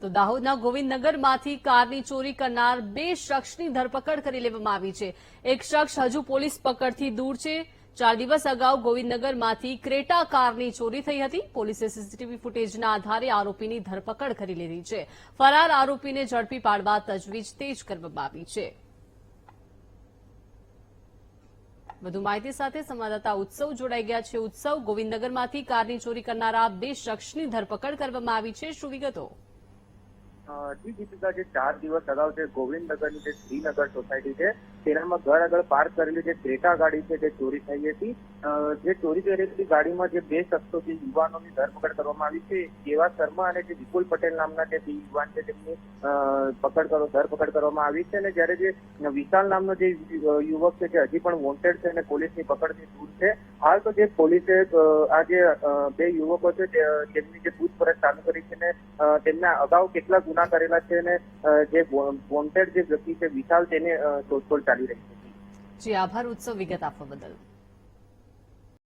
તો દાહોદના ગોવિંદનગરમાંથી કારની ચોરી કરનાર બે શખ્સની ધરપકડ કરી લેવામાં આવી છે. એક શખ્સ હજુ પોલીસ પકડથી દૂર છે. ચાર દિવસ અગાઉ ગોવિંદનગરમાંથી ક્રેટા કારની ચોરી થઈ હતી. પોલીસે સીસીટીવી ફૂટેજના આધારે આરોપીની ધરપકડ કરી લીધી છે. ફરાર આરોપીને ઝડપી પાડવા તજવીજ તેજ કરવામાં આવી છે. વધુ માહિતી સાથે સંવાદદાતા ઉત્સવ જોડાઈ ગયા છે. ઉત્સવ ગોવિંદનગરમાંથી કારની ચોરી કરનારા બે શખ્સની ધરપકડ કરવામાં આવી છે. શું વિગતો? જી દીપિકા જે ચાર દિવસ અગાઉ જે ગોવિંદનગરની જે શ્રીનગર સોસાયટી છે, તેનામાં ઘર આગળ પાર્ક કરેલી જે ક્રેટા ગાડી છે તે ચોરી થઈ હતી. જે ચોરી કરેલી ગાડીમાં જે બે શખ્સો, જે યુવાનોની ધરપકડ કરવામાં આવી છે કેવા શર્મા અને જે વિપુલ પટેલ નામના જે યુવાન છે, તેમની પકડ કરો, ધરપકડ કરવામાં આવી છે. અને જ્યારે જે વિશાલ નામનો જે યુવક છે તે હજી પણ વોન્ટેડ છે અને પોલીસની પકડથી દૂર છે, હાલ તો જે પોલીસે આ જે બે યુવકો છે તેમની જે પૂછપરછ ચાલુ કરી છે અને તેમના અગાઉ કેટલા ગુના કરેલા છે અને જે વોન્ટેડ જે વ્યક્તિ છે, વિશાલ, તેને શોધખોળ ચાલી રહી છે. જી, આભાર. ઉત્સવ વિગત આપવા બદલ.